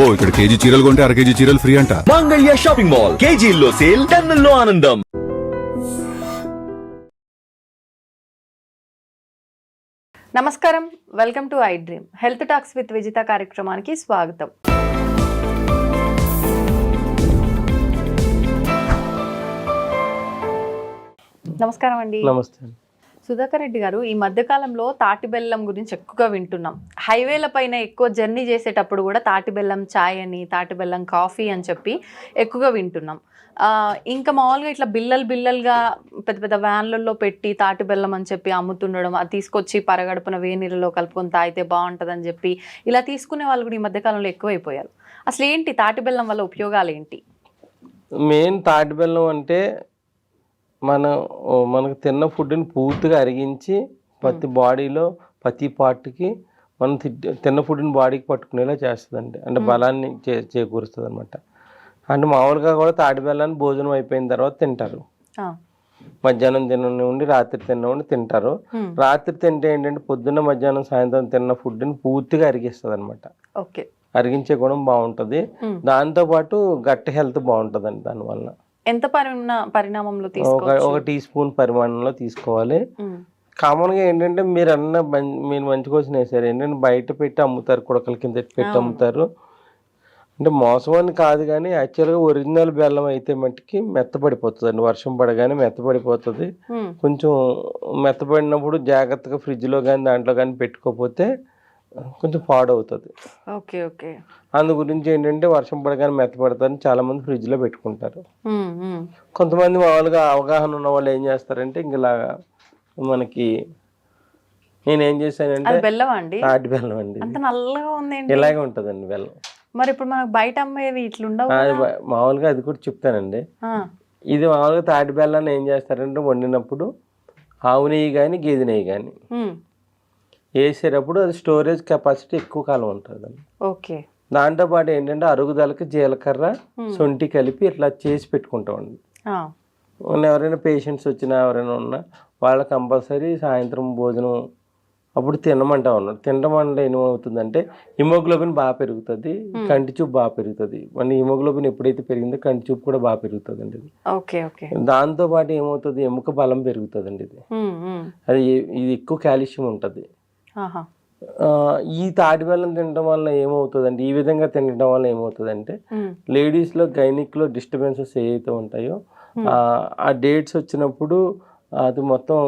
అబ్బో ఇక్కడ కేజీ చీరలు కొంటే అర కేజీ చీరలు ఫ్రీ అంట. మంగళ్య షాపింగ్ మాల్ కేజీల్లో సేల్ టన్నుల్లో ఆనందం. నమస్కారం. Welcome to I dream health talks with Vijitha కార్యక్రమానికి స్వాగతం. నమస్కారం అండి. నమస్తే అండి. సుధాకర్ రెడ్డి గారు ఈ మధ్యకాలంలో తాటిబెల్లం తాటి బెల్లం గురించి ఎక్కువగా వింటున్నాం. హైవేల పైన ఎక్కువ జర్నీ చేసేటప్పుడు కూడా తాటి బెల్లం చాయ్ అని తాటి బెల్లం కాఫీ అని చెప్పి ఎక్కువగా వింటున్నాం. ఇంకా మామూలుగా ఇట్లా బిల్లలు బిల్లలుగా పెద్ద పెద్ద వ్యాన్లలో పెట్టి తాటి బెల్లం అని చెప్పి అమ్ముతుండడం అది తీసుకొచ్చి పరగడుపున వేనీళ్ళలో కలుపుకొని తాగితే బాగుంటుందని చెప్పి ఇలా తీసుకునే వాళ్ళు కూడా ఈ మధ్యకాలంలో ఎక్కువైపోయారు. అసలు ఏంటి తాటి బెల్లం వల్ల ఉపయోగాలు ఏంటి మెయిన్ తాటి బెల్లం అంటే మన మనకు తిన్న ఫుడ్ని పూర్తిగా అరిగించి ప్రతి బాడీలో ప్రతి పార్ట్కి మనం తిన్న ఫుడ్ని బాడీకి పట్టుకునేలా చేస్తుందండి. అంటే బలాన్ని చే చేకూరుస్తుంది అనమాట అంటే మామూలుగా కూడా తాటి బెల్లాన్ని భోజనం అయిపోయిన తర్వాత తింటారు. మధ్యాహ్నం తిన్న ఉండి రాత్రి తిన్న ఉండి తింటారు. రాత్రి తింటే ఏంటంటే పొద్దున్న మధ్యాహ్నం సాయంత్రం తిన్న ఫుడ్ని పూర్తిగా అరిగిస్తుంది అనమాట ఓకే. అరిగించే గుణం బాగుంటుంది. దాంతోపాటు గట్టి హెల్త్ బాగుంటుందండి దానివల్ల. ఎంత పరిణా పరిణామంలో ఒక తీసుకోవచ్చు? ఒక టీ స్పూన్ పరిమాణంలో తీసుకోవాలి. కామన్గా ఏంటంటే మీరు అన్న మీరు మంచి క్వశ్చన్ వేసారు ఏంటంటే బయట పెట్టి అమ్ముతారు కుడకల కింద పెట్టి. అమ్ముతారు. అంటే మోసం అని కాదు కానీ యాక్చువల్గా ఒరిజినల్ బెల్లం అయితే మట్టుకి మెత్తపడిపోతుంది అండి వర్షం పడగానే మెత్తపడిపోతుంది. కొంచెం మెత్తపడినప్పుడు జాగ్రత్తగా ఫ్రిడ్జ్లో కానీ దాంట్లో కానీ పెట్టుకోకపోతే కొంచెం పాడవుతుంది. Okay okay. అందు గురించి ఏంటంటే వర్షం పడగానే మెత్తపడతారని చాలామంది ఫ్రిడ్జ్లో పెట్టుకుంటారు. హ్మ్, హ్మ్. కొంతమంది మామూలుగా అవగాహన ఉన్న వాళ్ళు ఏం చేస్తారంటే ఇంక మనకి నేను ఏం చేశానంటే బెల్లం అండి? తాటి బెల్లం అండి. అంత నల్లగా ఉందేంటి? ఇలాగే ఉంటుందండి బెల్లం. మరి ఇప్పుడు మనకు బయట అమ్మేవి ఇట్లుండవు మామూలుగా అది కూడా చెప్తానండి. ఇది మామూలుగా తాటి బెల్లాన్ని ఏం చేస్తారంటే వండినప్పుడు ఆవు నెయ్యి కానీ గేదె నెయ్యి కానీ వేసేటప్పుడు అది స్టోరేజ్ కెపాసిటీ ఎక్కువ కాలం ఉంటుందండి. ఓకే. దాంతోపాటు ఏంటంటే అరుగుదలకి జీలకర్ర సొంటి కలిపి ఇట్లా చేసి పెట్టుకుంటామండి. ఆ, ఉన్న ఎవరైనా పేషెంట్స్ వచ్చినా ఎవరైనా ఉన్నా వాళ్ళ కంపల్సరీ సాయంత్రం భోజనం అప్పుడు తినమంటా ఉన్నాడు తినడం వల్ల ఏమవుతుందంటే హిమోగ్లోబిన్ బాగా పెరుగుతుంది కంటి చూపు బాగా పెరుగుతుంది. మన హిమోగ్లోబిన్ ఎప్పుడైతే పెరిగిందో కంటి చూపు కూడా బాగా పెరుగుతుంది అండి ఇది. Okay okay. దాంతో పాటు ఏమవుతుంది? ఎముక బలం పెరుగుతుంది అండి ఇది. అది ఇది ఎక్కువ కాల్షియం ఉంటుంది. ఈ తాటి బెల్లం తినడం వల్ల ఏమవుతుందంటే ఈ విధంగా తినడం వల్ల ఏమవుతుందంటే లేడీస్లో గైనిక్లో డిస్టర్బెన్సెస్ ఏవైతే ఉంటాయో ఆ, డేట్స్ వచ్చినప్పుడు అది మొత్తం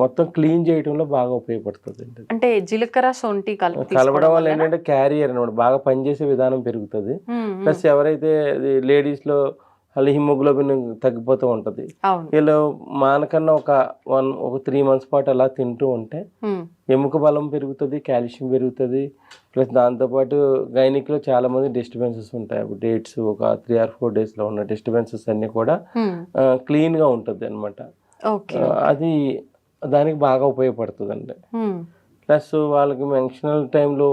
మొత్తం క్లీన్ చేయడంలో బాగా ఉపయోగపడుతుంది అంటే జీలకర్ర సొంటి కలిపి కలపడం వల్ల? ఏంటంటే క్యారియర్ అనమాట బాగా పనిచేసే విధానం పెరుగుతుంది. ప్లస్ ఎవరైతే లేడీస్లో వాళ్ళ హిమోగ్లోబిన్ తగ్గిపోతూ ఉంటుంది. వీళ్ళు మానకన్నా ఒక వన్ ఒక త్రీ మంత్స్ పాటు అలా తింటూ ఉంటే ఎముక బలం పెరుగుతుంది కాల్షియం పెరుగుతుంది. ప్లస్ దాంతోపాటు గైనిక్లో చాలా మంది డిస్టర్బెన్సెస్ ఉంటాయి. డేట్స్ ఒక త్రీ ఆర్ ఫోర్ డేస్లో ఉన్న డిస్టర్బెన్సెస్ అన్నీ కూడా. క్లీన్గా ఉంటుంది అనమాట అది దానికి బాగా ఉపయోగపడుతుంది అండి ప్లస్ వాళ్ళకి మెన్షనల్ టైంలో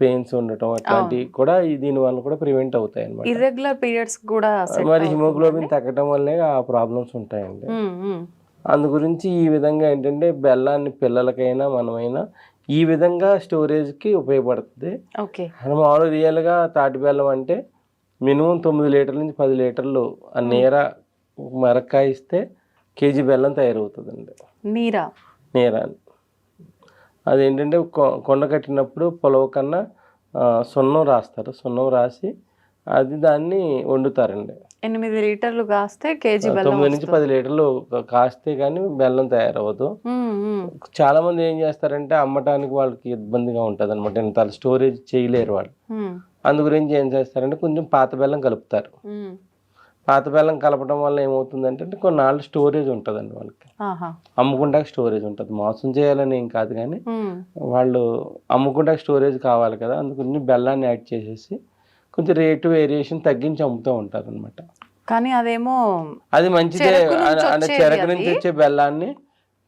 పెయిన్స్ ఉండటం అట్లాంటివి కూడా దీని వల్ల కూడా ప్రివెంట్ అవుతాయి అనమాట ఇర్రెగ్యులర్ పీరియడ్స్ కూడా మరి హిమోగ్లోబిన్? తగ్గడం వల్లే ఆ ప్రాబ్లమ్స్ ఉంటాయండి. అందు గురించి ఈ విధంగా ఏంటంటే బెల్లాన్ని పిల్లలకైనా మనమైనా ఈ విధంగా స్టోరేజ్కి ఉపయోగపడుతుంది. మామూలు రియల్గా తాటి బెల్లం అంటే మినిమం తొమ్మిది లీటర్ల నుంచి పది లీటర్లు ఆ నీర మరక్కాయిస్తే కేజీ బెల్లం తయారవుతుందండి. నీరా? నీర అదేంటంటే కొ- కొండ కట్టినప్పుడు పొలవ కన్నా సున్నం రాస్తారు. సున్నం రాసి అది దాన్ని వండుతారండి. ఎనిమిది లీటర్లు కాస్తే కేజీ తొమ్మిది నుంచి పది లీటర్లు కాస్తే కానీ బెల్లం తయారవ్వదు. చాలా మంది ఏం చేస్తారంటే అమ్మటానికి వాళ్ళకి ఇబ్బందిగా ఉంటుంది అనమాట ఇంత స్టోరేజ్ చేయలేరు వాళ్ళు. అందు గురించి ఏం చేస్తారంటే కొంచెం పాత బెల్లం కలుపుతారు. పాత బెల్లం కలపడం వల్ల ఏమవుతుందంటే అంటే కొన్నాళ్ళు స్టోరేజ్ ఉంటుందండి వాళ్ళకి. ఆహా. అమ్ముకుంటాక స్టోరేజ్ ఉంటుంది. మోసం చేయాలని ఏం కాదు కానీ వాళ్ళు అమ్ముకుంటాక స్టోరేజ్ కావాలి కదా అందుకని బెల్లాన్ని యాడ్ చేసేసి కొంచెం రేటు వేరియేషన్ తగ్గించి అమ్ముతూ ఉంటారు అనమాట కానీ అదేమో అది మంచిదే. చెరకు నుంచి. వచ్చే బెల్లాన్ని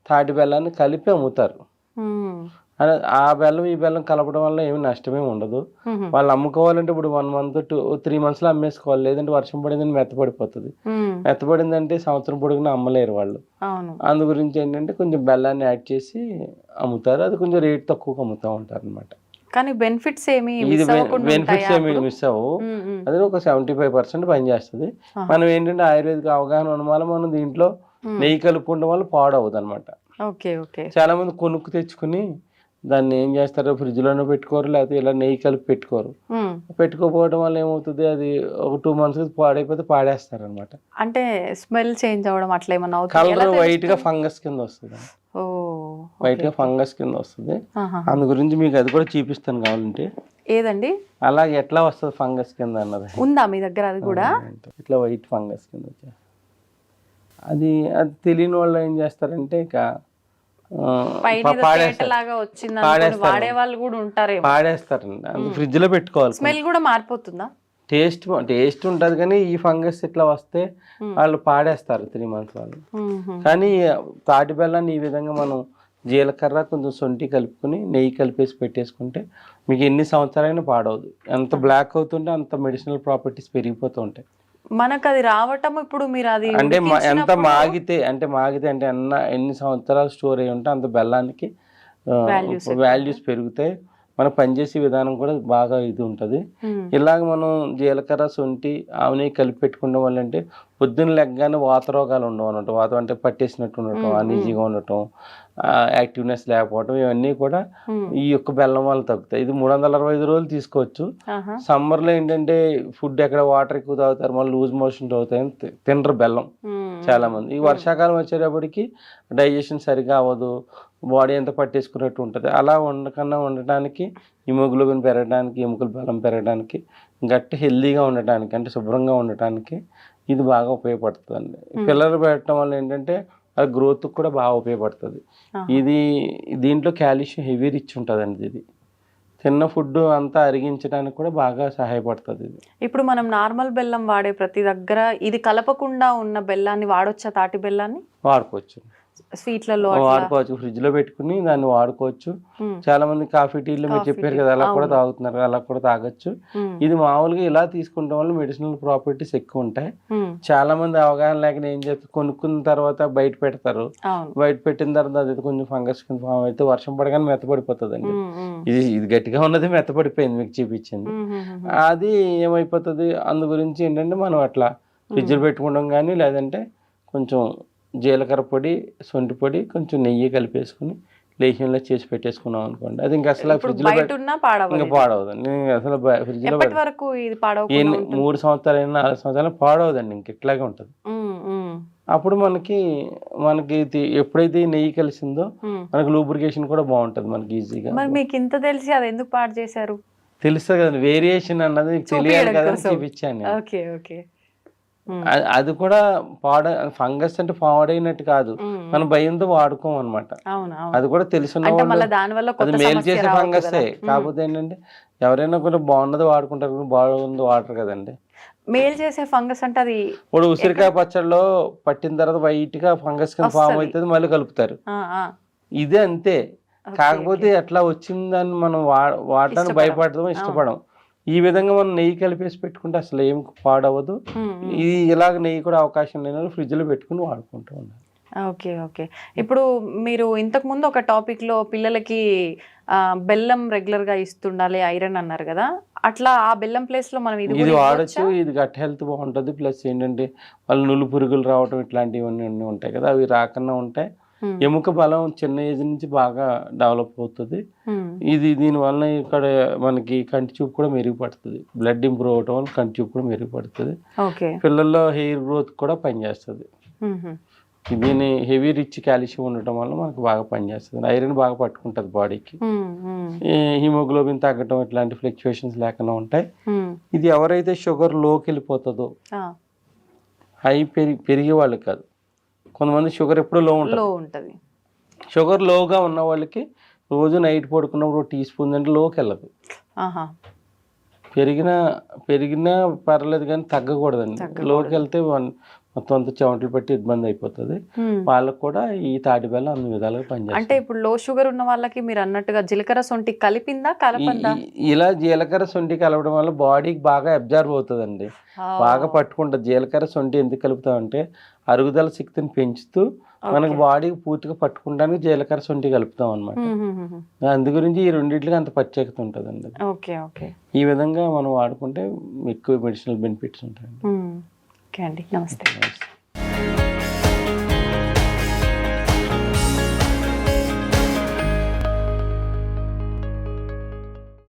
తాటి బెల్లాన్ని కలిపి అమ్ముతారు. ఆ బెల్లం ఈ బెల్లం కలపడం వల్ల ఏమి నష్టమే ఉండదు. వాళ్ళు అమ్ముకోవాలంటే ఇప్పుడు వన్ మంత్ టూ త్రీ మంత్స్లో అమ్మేసుకోవాలి. లేదంటే వర్షం పడిందని మెత్తపడిపోతుంది. మెత్తపడిందంటే సంవత్సరం పొడుగునా అమ్మలేరు వాళ్ళు. అందు గురించి ఏంటంటే కొంచెం బెల్లాన్ని యాడ్ చేసి అమ్ముతారు. అది కొంచెం రేట్ తక్కువగా అమ్ముతూ ఉంటారు అనమాట కానీ బెనిఫిట్స్ ఏమి బెనిఫిట్స్ ఏమి? మిస్ అవ్వవు. అది ఒక సెవెంటీ ఫైవ్ పర్సెంట్ పనిచేస్తుంది. మనం ఏంటంటే ఆయుర్వేదిక అవగాహన ఉన్న వల్ల మనం దీంట్లో. నెయ్యి కలుపుకోవడం వల్ల పాడవద్దు అనమాట ఓకే ఓకే. చాలా మంది కొనుక్కు తెచ్చుకుని దాన్ని ఏం చేస్తారు ఫ్రిడ్జ్లోనే పెట్టుకోరు లేకపోతే ఇలా నెయ్యి కలిపి పెట్టుకోరు. ఉమ్. పెట్టుకోకపోవడం వల్ల ఏమవుతుంది? అది ఒక టూ మంత్స్ పాడైపోతే పాడేస్తారు అనమాట అంటే స్మెల్ చేంజ్ అవ్వడం అట్లా ఏమన్నా కలర్ వైట్గా? ఫంగస్ కింద వస్తుంది. వైట్గా. ఫంగస్ కింద వస్తుంది. అందు గురించి మీకు అది కూడా చూపిస్తాను కావాలంటే. ఏదండి? అలాగే ఎట్లా వస్తుంది ఫంగస్ కింద అన్నది. ఉందా మీ దగ్గర అది కూడా? ఇట్లా వైట్ ఫంగస్ కింద. అది అది తెలియని వాళ్ళు ఏం చేస్తారంటే ఇక పాడేస్తారండి ఫ్రిడ్జ్లో పెట్టుకోవాలి స్మెల్ కూడా మారిపోతుందా? టేస్ట్ టేస్ట్ ఉంటుంది కానీ ఈ ఫంగస్ ఇట్లా వస్తే. వాళ్ళు పాడేస్తారు త్రీ మంత్స్ వాళ్ళు. కానీ తాటి బెల్లాన్ని ఈ విధంగా మనం జీలకర్ర కొంచెం సొంటి కలుపుకొని నెయ్యి కలిపేసి పెట్టేసుకుంటే మీకు ఎన్ని సంవత్సరాలైనా పాడవదు. ఎంత బ్లాక్ అవుతుంటే అంత మెడిసినల్ ప్రాపర్టీస్ పెరిగిపోతూ ఉంటాయి. మనకు అది రావటం ఇప్పుడు మీరు అది అంటే ఎంత మాగితే అంటే మాగితే అంటే అన్న ఎన్ని సంవత్సరాలు స్టోర్ అయ్యి ఉంటే అంత బెల్లానికి వాల్యూస్ పెరుగుతాయి. మనం పనిచేసే విధానం కూడా బాగా ఇది ఉంటుంది. ఇలాగ మనం జీలకర్ర శొంఠి ఆవుని కలిపి పెట్టుకోవడం వల్ల అంటే పొద్దున్న లెగ్గానే వాత రోగాలు ఉండవు అనమాట వాత అంటే పట్టేసినట్టు ఉండటం అనీజీగా ఉండటం యాక్టివ్నెస్ లేకపోవడం ఇవన్నీ కూడా. ఈ యొక్క బెల్లం వల్ల తగ్గుతాయి ఇది మూడు వందల అరవై ఐదు రోజులు తీసుకోవచ్చు. సమ్మర్లో ఏంటంటే ఫుడ్ ఎక్కడ వాటర్ ఎక్కువ తాగుతారు మళ్ళీ లూజ్ మోషన్ అవుతాయని తినరు బెల్లం. చాలా మంది. ఈ వర్షాకాలం వచ్చేటప్పటికి డైజెషన్ సరిగా అవ్వదు బాడీ అంతా పట్టేసుకున్నట్టు ఉంటుంది. అలా ఉండకన్నా ఉండటానికి హిమోగ్లోబిన్ పెరగడానికి ఎముకల బలం పెరగడానికి గట్టి హెల్దీగా ఉండటానికి అంటే శుభ్రంగా ఉండటానికి ఇది బాగా ఉపయోగపడుతుంది పిల్లలు పెట్టడం వల్ల ఏంటంటే అది గ్రోత్ కూడా బాగా ఉపయోగపడుతుంది. ఇది దీంట్లో కాల్షియం హెవీ రిచ్ ఉంటుందండి ఇది. తిన్న ఫుడ్ అంతా అరిగించడానికి కూడా బాగా సహాయపడుతుంది ఇది. ఇప్పుడు మనం నార్మల్ బెల్లం వాడే ప్రతి దగ్గర ఇది కలపకుండా ఉన్న బెల్లాన్ని వాడొచ్చా తాటి బెల్లాన్ని? వాడుకోవచ్చు. స్వీట్లలో వాడుకోవచ్చు ఫ్రిడ్జ్లో పెట్టుకుని దాన్ని వాడుకోవచ్చు. చాలా మంది కాఫీ టీలు మీరు చెప్పారు కదా అలా కూడా. తాగుతున్నారు అలా కూడా తాగొచ్చు. ఇది మామూలుగా ఇలా తీసుకుంటాం వల్ల మెడిసినల్ ప్రాపర్టీస్ ఎక్కువ ఉంటాయి. చాలా మంది అవగాహన లేక ఏం చేస్తారు కొనుక్కున్న తర్వాత బయట పెడతారు బయట పెట్టిన తర్వాత అది కొంచెం ఫంగస్ ఫామ్ అయితే వర్షం పడగానే మెత్తపడిపోతుందండి ఉమ్, ఉమ్. ఇది ఇది గట్టిగా ఉన్నది మెత్తపడిపోయింది మీకు చూపించింది. అది ఏమైపోతుంది అందు గురించి ఏంటంటే మనం అట్లా ఫ్రిడ్జ్లో పెట్టుకోవడం కానీ లేదంటే కొంచెం జీలకర్ర పొడి సొంటి పొడి కొంచెం నెయ్యి కలిపేసుకుని లేహ్యంలో చేసి పెట్టేసుకున్నాం అనుకోండి. అది ఇంకా అసలు పాడవదు. ఇంకా పాడవదండి. అసలు వరకు ఇది ఎన్ని ఉంటుంది? మూడు సంవత్సరాలు నాలుగు సంవత్సరాలు పాడవదండి. ఇంక ఇట్లాగే ఉంటుంది. అప్పుడు మనకి మనకి ఎప్పుడైతే నెయ్యి కలిసిందో. మనకి లూబ్రికేషన్ కూడా బాగుంటుంది మనకి ఈజీగా. మరి మీకు ఇంత తెలిసి అది ఎందుకు పాడు చేశారు? తెలుస్తుంది కదండి వేరియేషన్ అన్నది తెలియాలి కదా. చూపించాను. Okay okay. అది కూడా పాడ ఫంగస్ అంటే పాడైనట్టు కాదు. మనం భయంతో వాడుకోం అనమాట అది కూడా వల్ల అది మేలు చేసే ఫంగసే. కాకపోతే ఏంటంటే ఎవరైనా కూడా బాగున్నది వాడుకుంటారు బాగుంది వాడరు కదండి. మేల్ చేసే ఫంగస్ అంటే అది ఇప్పుడు ఉసిరికాయ పచ్చడిలో పట్టిన తర్వాత వైట్గా ఫంగస్ కింద ఫామ్. అవుతుంది మళ్ళీ కలుపుతారు. ఇదే అంతే. కాకపోతే అట్లా వచ్చిందని మనం వాడటానికి. భయపడతాం ఇష్టపడం ఈ విధంగా మనం నెయ్యి కలిపేసి పెట్టుకుంటే అసలు ఏం పాడవదు. ఇది ఇలాగ నెయ్యి కూడా అవకాశం లేని ఫ్రిడ్జ్లో పెట్టుకుని వాడుకుంటూ ఉండాలి. Okay okay. ఇప్పుడు మీరు ఇంతకు ముందు ఒక టాపిక్లో పిల్లలకి బెల్లం రెగ్యులర్గా ఇస్తుండాలి ఐరన్ అన్నారు కదా. అట్లా ఆ బెల్లం ప్లేస్లో మనం ఇది ఇది వాడచ్చు? ఇది గట్ హెల్త్ బాగుంటుంది. ప్లస్ ఏంటంటే వాళ్ళు నులు పురుగులు రావటం ఇట్లాంటివన్నీ ఉంటాయి కదా అవి రాకుండా ఉంటాయి ఎముక బలం చిన్న ఏజ్ నుంచి బాగా డెవలప్ అవుతుంది. ఉమ్, ఇది దీనివల్ల ఇక్కడ మనకి కంటి చూపు కూడా మెరుగుపడుతుంది. బ్లడ్ ఇంప్రూవ్ అవటం వల్ల కంటి చూపు కూడా మెరుగుపడుతుంది. పిల్లల్లో హెయిర్ గ్రోత్ కూడా పనిచేస్తుంది. ఉమ్, దీని హెవీ రిచ్ కాల్షియం ఉండటం వల్ల మనకు బాగా పనిచేస్తుంది. ఐరన్ బాగా పట్టుకుంటుంది బాడీకి. ఉమ్, హిమోగ్లోబిన్ తగ్గటం ఇట్లాంటి ఫ్లక్చుయేషన్స్ లేకుండా ఉంటాయి. ఉమ్, ఇది ఎవరైతే షుగర్లోకి వెళ్ళిపోతుందో హై పెరిగి పెరిగే వాళ్ళకి కాదు. కొంతమంది షుగర్ ఎప్పుడూ లో ఉంటుంది. లో ఉంటది. షుగర్ లోగా ఉన్న వాళ్ళకి రోజు నైట్ పడుకున్నప్పుడు టీ స్పూన్ అంటే లోకి వెళ్ళదు. పెరిగిన పెరిగినా పర్లేదు కానీ తగ్గకూడదండి. తగ్గకూడదు. లోకి వెళ్తే వన్- మొత్తం అంతా చెమటలు పెట్టి ఇబ్బంది అయిపోతుంది. వాళ్ళకు కూడా ఈ తాటి బెల్లం అన్ని విధాలుగా అంటే పనిచేస్తుంది ఇప్పుడు లో షుగర్ ఉన్న వాళ్ళకి మీరు అన్నట్టుగా జీలకర్ర సొంటి కలిపిందా కలపందా? ఇలా జీలకర్ర సొంటి కలపడం వల్ల బాడీకి బాగా అబ్జర్వ్ అవుతుందండి. ఆ, బాగా పట్టుకుంటుంది. జీలకర్ర సొంటి ఎందుకు కలుపుతామంటే అరుగుదల శక్తిని పెంచుతూ మనకు బాడీకి పూర్తిగా పట్టుకోవడానికి జీలకర్ర సొంటి కలుపుతాం అనమాట అందు గురించి ఈ రెండింటికి అంత ప్రత్యేకత ఉంటుందండి. Okay okay. ఈ విధంగా మనం వాడుకుంటే ఎక్కువ మెడిసినల్ బెనిఫిట్స్ ఉంటాయండి. ఓకే అండి. నమస్తే.